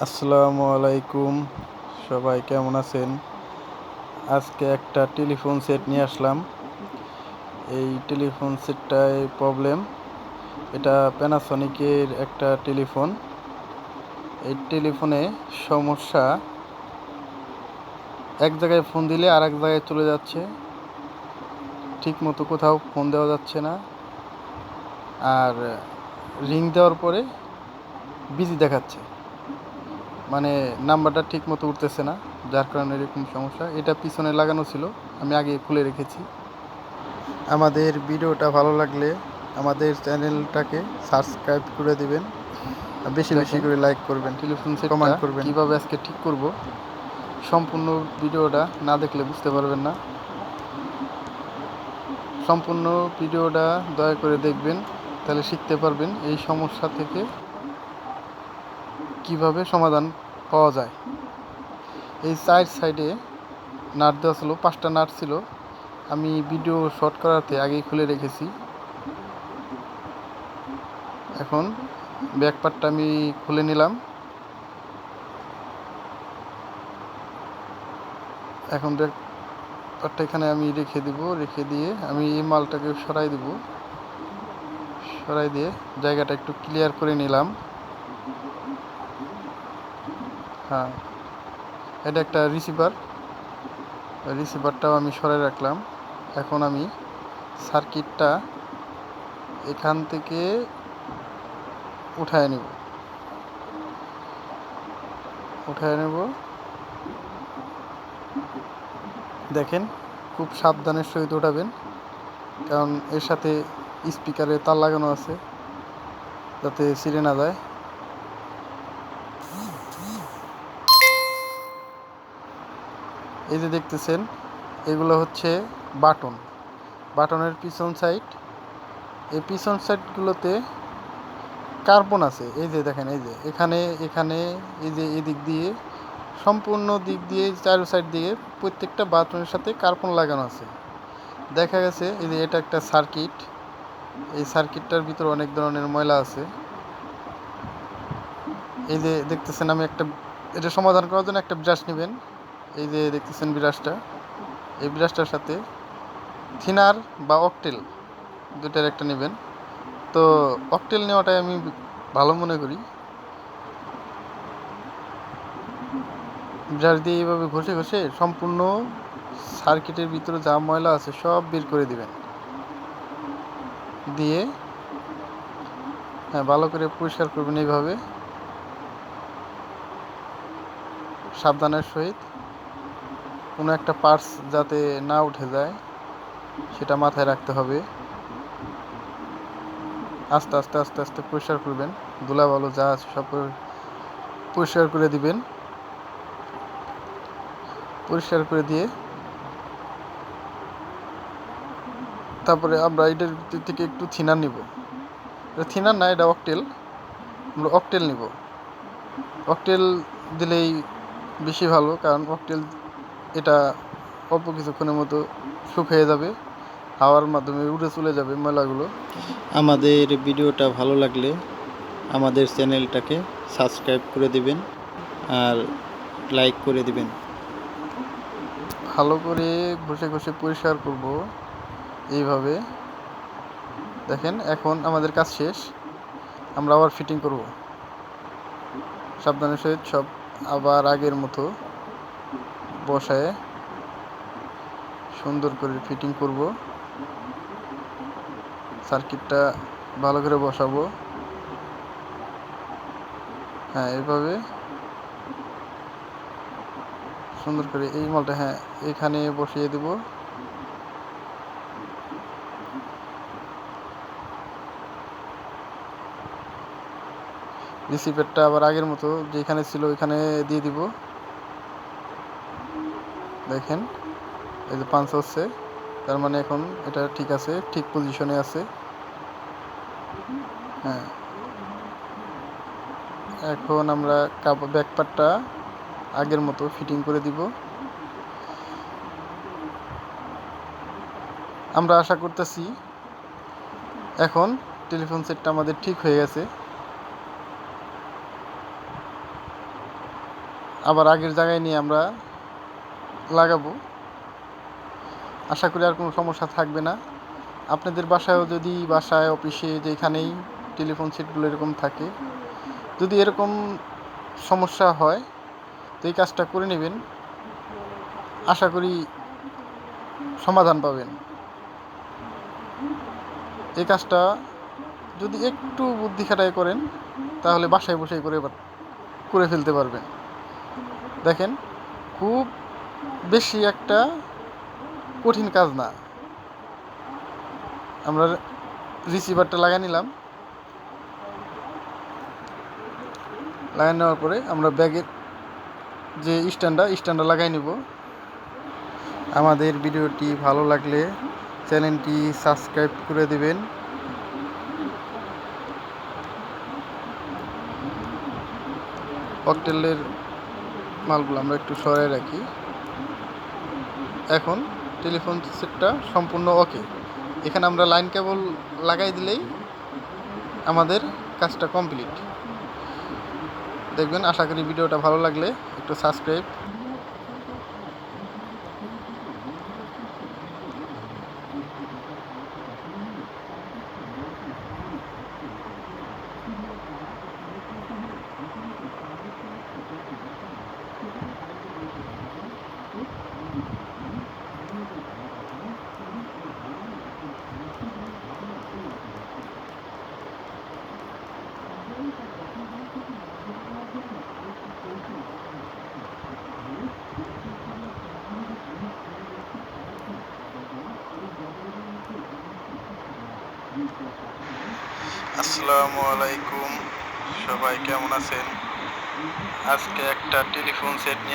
আসসালামু আলাইকুম। সবাই কেমন আছেন? আজকে একটা টেলিফোন সেট নিয়ে আসলাম। এই টেলিফোন সেটটায় প্রবলেম। এটা প্যানাসনিকের একটা টেলিফোন। এই টেলিফোনে সমস্যা। এক জায়গায় ফোন দিলে আর এক জায়গায় চলে যাচ্ছে। ঠিক মতো কোথাও ফোন দেওয়া যাচ্ছে না। আর রিং দেওয়ার পরে বিজি দেখাচ্ছে। মানে নাম্বারটা ঠিক মতো উঠতেছে না যার কারণে এরকম সমস্যা। এটা পিছনে লাগানো ছিল আমি আগে খুলে রেখেছি। আমাদের ভিডিওটা ভালো লাগলে আমাদের চ্যানেলটাকে সাবস্ক্রাইব করে দিবেন বেশি বেশি করে লাইক করবেন টেলিফোন কমেন্ট করবেন। কীভাবে আজকে ঠিক করব সম্পূর্ণ ভিডিওটা না দেখলে বুঝতে পারবেন না। সম্পূর্ণ ভিডিওটা দয়া করে দেখবেন তাহলে শিখতে পারবেন এই সমস্যা থেকে। কীভাবে সমাধান পাওয়া যায়। এই সাইড সাইডে নাট দেওয়া ছিল, পাঁচটা নাট ছিল। আমি ভিডিও শর্ট করাতে আগেই খুলে রেখেছি। এখন ব্যাক পার্টটা আমি খুলে নিলাম। এখন ব্যাক পার্টটা এখানে আমি রেখে দিব, রেখে দিয়ে আমি এই মালটাকে সরাই দিব। সরাই দিয়ে জায়গাটা একটু ক্লিয়ার করে নিলাম। হ্যাঁ। এটা একটা রিসিভার রিসিভারটাও আমি সরাই রাখলাম। এখন আমি সার্কিটটা এখান থেকে উঠায় নেব। উঠায় নেব। দেখেন, খুব সাবধানের সহিত উঠাবেন। কারণ এর সাথে স্পিকারে তার লাগানো আছে। যাতে ছিঁড়ে না যায়। এই যে দেখতেছেন, এগুলো হচ্ছে বাটন। বাটনের পিছন সাইড এই পিছন সাইডগুলোতে কার্বন আছে। এই যে দেখেন, এই যে এখানে এখানে, এই যে এদিক দিয়ে, সম্পূর্ণ দিক দিয়ে, চারো সাইড দিয়ে প্রত্যেকটা বাটনের সাথে কার্বন লাগানো আছে। দেখা গেছে, এই যে এটা একটা সার্কিট এই সার্কিটটার ভিতরে অনেক ধরনের ময়লা আছে। এই যে দেখতেছেন, আমি একটা, এটা সমাধান করার জন্য একটা ব্রাশ নেবেন। এই যে দেখতেছেন ব্রাশটা এই ব্রাশটার সাথে থিনার বা অকটেল দুটার একটা নেবেন। তো অকটেল নেওয়াটাই আমি ভালো মনে করি। ব্রাশ দিয়ে এইভাবে ঘষে ঘষে সম্পূর্ণ সার্কিটের ভিতরে যা ময়লা আছে সব বের করে দিবেন। দিয়ে হ্যাঁ ভালো করে পরিষ্কার করবেন এইভাবে। সাবধানের সহিত। কোনো একটা পার্টস যাতে না উঠে যায়, সেটা মাথায় রাখতে হবে। আস্তে আস্তে আস্তে আস্তে পরিষ্কার করবেন। ধুলা ভালো যা আছে সব পরিষ্কার করে দিবেন। পরিষ্কার করে দিয়ে তারপরে আমরা এটার থেকে একটু থিনার নিব। এটা থিনার না, এটা অকটেল। আমরা অকটেল নিব। অকটেল দিলেই বেশি ভালো, কারণ অকটেল এটা অল্প কিছুক্ষণের মতো শুকিয়ে যাবে। হাওয়ার মাধ্যমে উড়ে চলে যাবে ময়লাগুলো আমাদের ভিডিওটা ভালো লাগলে আমাদের চ্যানেলটাকে সাবস্ক্রাইব করে দিবেন আর লাইক করে দিবেন। ভালো করে ঘষে ঘষে পরিষ্কার করব এইভাবে। দেখেন, এখন আমাদের কাজ শেষ। আমরা আবার ফিটিং করব। সাবধানের সহিত সব আবার আগের মতো। বসায় সুন্দর করে ফিটিং করব। সার্কিটটা ভালো করে বসাবো। হ্যাঁ এভাবে। সুন্দর করে এই মালটা হ্যাঁ এখানে বসিয়ে দেব। রিসিভারটা আবার আগের মতো যেখানে ছিল ওইখানে দিয়ে দিব। দেখেন, এই যে পাঞ্চ হচ্ছে, তার মানে এখন এটা ঠিক আছে, ঠিক পজিশনে আছে। হ্যাঁ। এখন আমরা ব্যাকপারটা আগের মতো ফিটিং করে দিব। আমরা আশা করতেছি এখন টেলিফোন সেটটা আমাদের ঠিক হয়ে গেছে। আবার আগের জায়গায় নিয়ে আমরা লাগাবো। আশা করি আর কোনো সমস্যা থাকবে না। আপনাদের বাসায়ও যদি বাসায়, অফিসে, যেখানেই টেলিফোন সেটগুলো এরকম থাকে, যদি এরকম সমস্যা হয়, তো এই কাজটা করে নেবেন। আশা করি সমাধান পাবেন। এই কাজটা যদি একটু বুদ্ধি খাটায় করেন, তাহলে বাসায় বসেই করে করে ফেলতে পারবেন। দেখেন, খুব বেশি একটা কঠিন কাজ না। আমরা রিসিভারটা লাগিয়ে নিলাম। লাগিয়ে নেওয়ার পরে আমরা ব্যাগের যে স্ট্যান্ডটা স্ট্যান্ডটা লাগাই নিব। আমাদের ভিডিওটি ভালো লাগলে চ্যানেলটি সাবস্ক্রাইব করে দেবেন। ককটেলের মালগুলো আমরা একটু সরাই রাখি। এখন টেলিফোন সেটটা সম্পূর্ণ ওকে এখানে আমরা লাইন কেবল লাগাই দিলেই আমাদের কাজটা কমপ্লিট দেখবেন, আশা করি ভিডিওটা ভালো লাগলে একটু সাবস্ক্রাইব আসসালামু আলাইকুম। সবাই কেমন আছেন? আজকে একটা টেলিফোন সেট নিয়ে